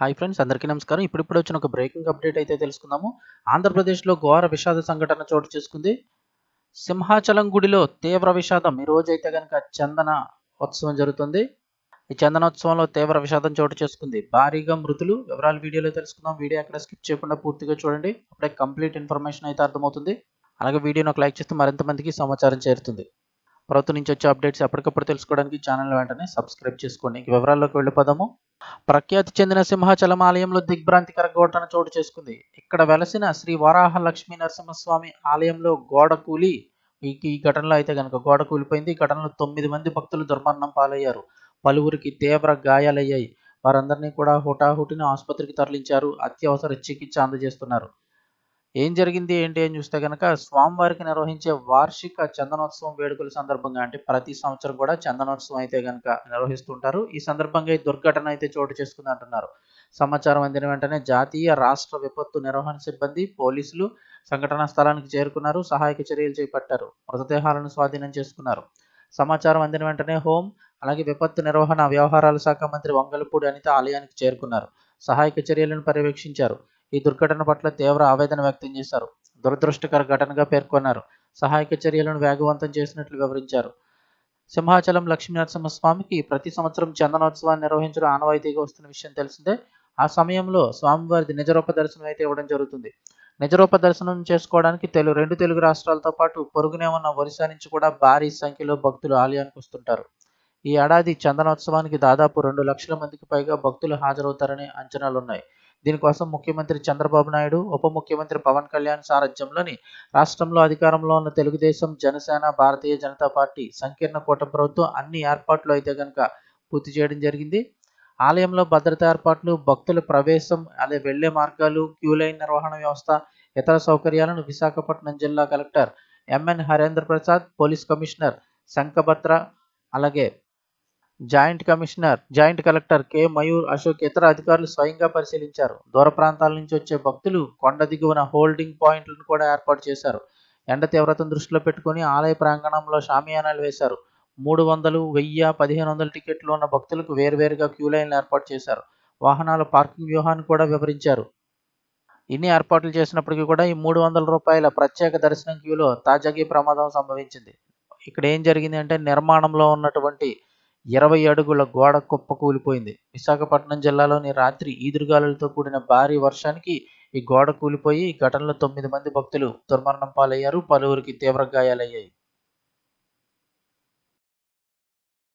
Hi friends అందరికీ నమస్కారం. ఇప్పుడిప్పుడు వచ్చిన ఒక బ్రేకింగ్ అప్డేట్ అయితే తెలుసుకుందాము. ఆంధ్రప్రదేశ్లో ఘోర విషాద సంఘటన చోటు చేసుకుంది. సింహాచలం గుడిలో తీవ్ర విషాదం. ఈ రోజు అయితే కనుక చందన ఉత్సవం జరుగుతుంది. ఈ చందనోత్సవంలో తీవ్ర విషాదం చోటు చేసుకుంది. భారీగా మృతులు. వివరాలు వీడియోలో తెలుసుకుందాం. వీడియో అక్కడ స్కిప్ చేయకుండా పూర్తిగా చూడండి. అప్పుడే కంప్లీట్ ఇన్ఫర్మేషన్ అయితే అర్థమవుతుంది. అలాగే వీడియోని ఒక లైక్ చేస్తే మరింత మందికి సమాచారం చేరుతుంది. ప్రభుత్వం నుంచి వచ్చే అప్డేట్స్ ఎప్పటికప్పుడు తెలుసుకోవడానికి ఛానల్ వెంటనే సబ్స్క్రైబ్ చేసుకోండి. ఇంక వివరాల్లోకి వెళ్ళిపోదాము. ప్రఖ్యాతి చెందిన సింహాచలం ఆలయంలో దిగ్భ్రాంతికర ఘటన చోటు చేసుకుంది. ఇక్కడ వెలసిన శ్రీ వరాహ లక్ష్మీ నరసింహస్వామి ఆలయంలో గోడ కూలి. ఈ ఘటనలో అయితే కనుక గోడ కూలిపోయింది. ఈ ఘటనలో తొమ్మిది మంది భక్తులు దుర్మరణం పాలయ్యారు. పలువురికి తీవ్ర గాయాలయ్యాయి. వారందరినీ కూడా హుటాహుటిన ఆసుపత్రికి తరలించారు. అత్యవసర చికిత్స అందజేస్తున్నారు. ఏం జరిగింది ఏంటి అని చూస్తే కనుక స్వామివారికి నిర్వహించే వార్షిక చందనోత్సవం వేడుకల సందర్భంగా అంటే ప్రతి సంవత్సరం కూడా చందనోత్సవం అయితే కనుక నిర్వహిస్తుంటారు. ఈ సందర్భంగా ఈ దుర్ఘటన అయితే చోటు చేసుకుంది అంటున్నారు. సమాచారం అందిన వెంటనే జాతీయ రాష్ట్ర విపత్తు నిర్వహణ సిబ్బంది పోలీసులు సంఘటనా స్థలానికి చేరుకున్నారు. సహాయక చర్యలు చేపట్టారు. మృతదేహాలను స్వాధీనం చేసుకున్నారు. సమాచారం అందిన వెంటనే హోం అలాగే విపత్తు నిర్వహణ వ్యవహారాల శాఖ మంత్రి వంగలపూడి అనిత ఆలయానికి చేరుకున్నారు. సహాయక చర్యలను పర్యవేక్షించారు. ఈ దుర్ఘటన పట్ల తీవ్ర ఆవేదన వ్యక్తం చేశారు. దురదృష్టకర ఘటనగా పేర్కొన్నారు. సహాయక చర్యలను వేగవంతం చేసినట్లు వివరించారు. సింహాచలం లక్ష్మీనరసింహస్వామికి ప్రతి సంవత్సరం చందనోత్సవాన్ని నిర్వహించడం ఆనవాయితీగా వస్తున్న విషయం తెలిసిందే. ఆ సమయంలో స్వామివారిది నిజరూప దర్శనం అయితే ఇవ్వడం జరుగుతుంది. నిజరూప దర్శనం చేసుకోవడానికి తెలుగు రెండు తెలుగు రాష్ట్రాలతో పాటు పొరుగునే ఉన్న ఒరిస్సా నుంచి కూడా భారీ సంఖ్యలో భక్తులు ఆలయానికి వస్తుంటారు. ఈ ఏడాది చందనోత్సవానికి దాదాపు రెండు లక్షల మందికి పైగా భక్తులు హాజరవుతారని అంచనాలు ఉన్నాయి దీనికోసం ముఖ్యమంత్రి చంద్రబాబు నాయుడు ఉప ముఖ్యమంత్రి పవన్ కళ్యాణ్ సారథ్యంలోని రాష్ట్రంలో అధికారంలో ఉన్న తెలుగుదేశం జనసేన భారతీయ జనతా పార్టీ సంకీర్ణ కూటమి ప్రభుత్వం అన్ని ఏర్పాట్లు అయితే కనుక పూర్తి చేయడం జరిగింది. ఆలయంలో భద్రతా ఏర్పాట్లు భక్తుల ప్రవేశం అదే వెళ్ళే మార్గాలు క్యూ లైన్ నిర్వహణ వ్యవస్థ ఇతర సౌకర్యాలను విశాఖపట్నం జిల్లా collector M N Harendra Prasad police commissioner Shankhabrata అలాగే joint commissioner joint collector K. Mayur Ashok ఇతర అధికారులు స్వయంగా పరిశీలించారు. దూర ప్రాంతాల నుంచి వచ్చే భక్తులు కొండ దిగువన హోల్డింగ్ పాయింట్లను కూడా ఏర్పాటు చేశారు. ఎండ తీవ్రతను దృష్టిలో పెట్టుకుని ఆలయ ప్రాంగణంలో షామియానాలు వేశారు. మూడు వందలు వెయ్యి పదిహేను వందల టికెట్లు ఉన్న భక్తులకు వేర్వేరుగా క్యూ లైన్లు ఏర్పాటు చేశారు. వాహనాల పార్కింగ్ వ్యూహాన్ని కూడా వివరించారు. ఇన్ని ఏర్పాట్లు చేసినప్పటికీ కూడా ఈ మూడు వందల రూపాయల ప్రత్యేక దర్శనం క్యూలో తాజాగా ప్రమాదం సంభవించింది. ఇక్కడ ఏం జరిగింది అంటే నిర్మాణంలో ఉన్నటువంటి ఇరవై అడుగుల గోడ కుప్ప కూలిపోయింది. విశాఖపట్నం జిల్లాలోని రాత్రి ఈదురుగాలులతో కూడిన భారీ వర్షానికి ఈ గోడ కూలిపోయి ఘటనలో తొమ్మిది మంది భక్తులు దుర్మరణం పాలయ్యారు. పలువురికి తీవ్ర గాయాలయ్యాయి.